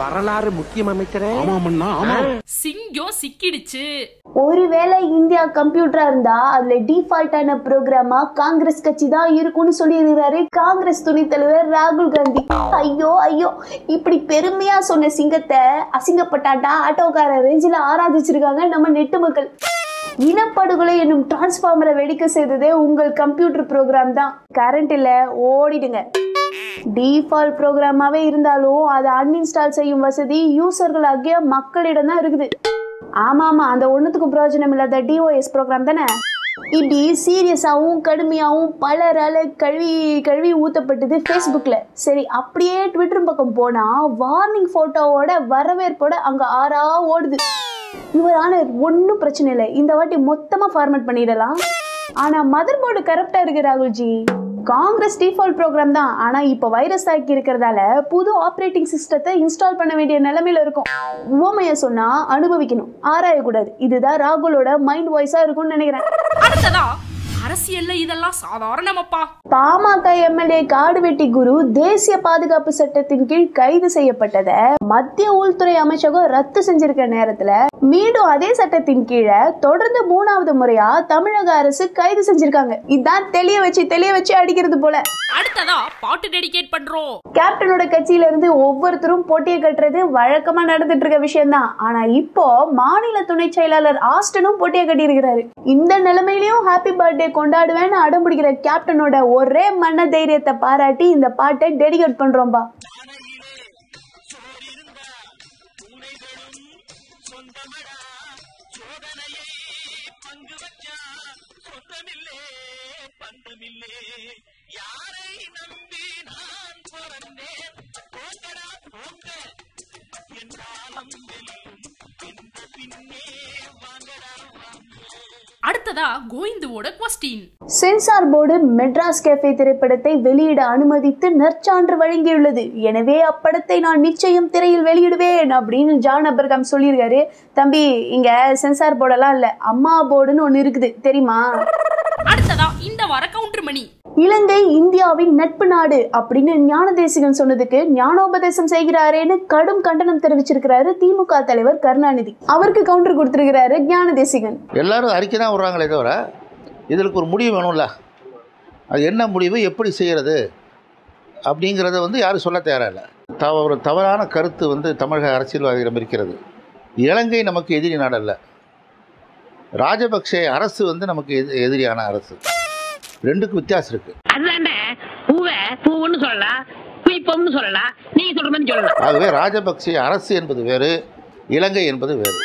வரலாறு முக்கியம் அமைச்சரே ஆமாமண்ணா ஆமா சிங்கம் சிக்கிடுச்சு. ஒருவேளை இந்தியா கம்ப்யூட்டரா இருந்தா அதுல டிஃபால்ட்டான ப்ரோக்ராமா காங்கிரஸ் கட்சி தான் இருக்கும்னு சொல்லியிருக்கிறாரு காங்கிரஸ் துணைத் தலைவர் ராகுல் காந்தி. ஐயோ ஐயோ இப்படி பெருமையா சொன்ன சிங்கத்தை அசிங்கப்பட்டாட்டா ஆட்டோக்கார ரேஞ்சில ஆராதிச்சிருக்காங்க நம்ம நெட்டு மக்கள். இனப்படுகொலை என்னும் டிரான்ஸ்ஃபார்மரை வெடிக்க செய்ததே உங்கள் கம்ப்யூட்டர் ப்ரோக்ராம் தான். கரண்ட் இல்ல ஓடிடுங்க. டிஃபால்ட் ப்ரோக்ராமாவே இருந்தாலும் அதை அன்இன்ஸ்டால் செய்யும் வசதி யூசர்கள் ஆகிய மக்களிடம் தான் இருக்குது. ஆமாம் ஆமாம் அந்த ஒன்றுத்துக்கும் பிரயோஜனம் இல்லாத டிஓஎஸ் ப்ரோக்ராம் தானே? இப்படி சீரியஸாகவும் கடுமையாகவும் பலரால் கழுவி கழுவி ஊற்றப்பட்டது ஃபேஸ்புக்கில் சரி அப்படியே ட்விட்டர் பக்கம் போனால் வார்னிங் ஃபோட்டோவோட வரவேற்போட அங்கே ஆறா ஓடுது. இவரான ஒன்றும் பிரச்சனை இல்லை. இந்த வாட்டி மொத்தமாக ஃபார்மேட் பண்ணிடலாம். ஆனால் மதர் போர்டு கரெக்டாக இருக்கு ராகுல்ஜி. காங்கிரஸ் டிஃபால்ட் ப்ரோக்ராம் தான். ஆனா இப்ப வைரஸ் ஆக்கி இருக்கிறதால புது ஆப்ரேட்டிங் சிஸ்டத்தை இன்ஸ்டால் பண்ண வேண்டிய நிலைமையில இருக்கும். உவமைய சொன்னா அனுபவிக்கணும். ஆராயக்கூடாது. இதுதான் ராகுலோட மைண்ட் வாய்ஸா இருக்கும்னு நினைக்கிறேன். அடுத்ததா அரசியல்ல இதெல்லாம் சாதாரணமப்பா. பாமக எம்எல்ஏ காடுவெட்டி குரு தேசிய பாதுகாப்பு சட்டத்தின் கீழ் கைது செய்யப்பட்டதை மத்திய உள்துறை அமைச்சகம் ரத்து செஞ்சிருக்க நேரத்துல மீண்டும் அதே சட்டத்தின் கீழே தொடர்ந்து மூணாவது முறையா தமிழக அரசு கைது செஞ்சிருக்காங்க. இதான் தெளிய வச்சு தெளிய வச்சு அடிக்கிறது போல. அடுத்ததா பாட்டு டெடிகேட் பண்றோம். கேப்டனோட கட்சியில இருந்து ஒவ்வொருத்தரும் போட்டியை கட்டுறது வழக்கமா நடந்துட்டு இருக்க விஷயம் தான் ஆனா இப்போ மாநில துணை செயலாளர் ஆஸ்டனும் போட்டியை கட்டியிருக்கிறாரு. இந்த நிலைமையிலயும் ஹாப்பி பர்த்டே கொண்டாடுவேன்னு அடம் பிடிக்கிற கேப்டனோட ஒரே மன தைரியத்தை பாராட்டி இந்த பாட்டை டெடிகேட் பண்றோம்பா. சோதனையை. பங்கு வச்சா சொந்தமில்லே பந்தமில்லே. யாரை நம்பி நான் பிறந்தேன் போங்கடா போங்க. என்றாலும் அடுத்ததா கோவிந்துவோட question censor board Madras cafe திரைப்படத்தை வெளியிட அனுமதித்து நற்சான்று வழங்கியுள்ளது. எனவே அப்படத்தை நான் நிச்சயம் திரையில் வெளியிடுவேன் அப்படின்னு ஜான் அப்ரகாம் சொல்லியிருக்காரு. தம்பி இங்க சென்சார் போர்டெல்லாம் இல்ல அம்மா போர்டுன்னு ஒண்ணு இருக்குது. தெரியுமா? அடுத்ததா இந்த வார கவுண்டர் மணி இலங்கை இந்தியாவின் நட்பு நாடு அப்படின்னு ஞானதேசிகன் சொன்னதுக்கு ஞானோபதேசம் செய்கிறாரேன்னு கடும் கண்டனம் தெரிவிச்சிருக்கிறாரு திமுக தலைவர் கருணாநிதி. அவருக்கு கவுண்டர் கொடுத்திருக்கிறாரு ஞானதேசிகன். எல்லாரும் அறிக்கை தான் விடுறாங்களே தவிர இதற்கு ஒரு முடிவு வேணும்ல? அது என்ன முடிவு எப்படி செய்கிறது அப்படிங்கிறத வந்து யாரும் சொல்ல தயாரில்லை தவ ஒரு தவறான கருத்து வந்து தமிழக அரசியல்வாதிகளிடம் இருக்கிறது. இலங்கை நமக்கு எதிரி நாடல்ல. ராஜபக்சே அரசு வந்து நமக்கு எதிரியான அரசு. ரெண்டுக்கும் வித்தியாசம் இருக்குது அதுதானே? பூவை பூவுன்னு சொல்லலாம் குயிப்பம்னு சொல்லலாம் நீங்க சொல்ற மாதிரி சொல்லலாம் ஆகவே ராஜபக்சே அரசு என்பது வேறு இலங்கை என்பது வேறு.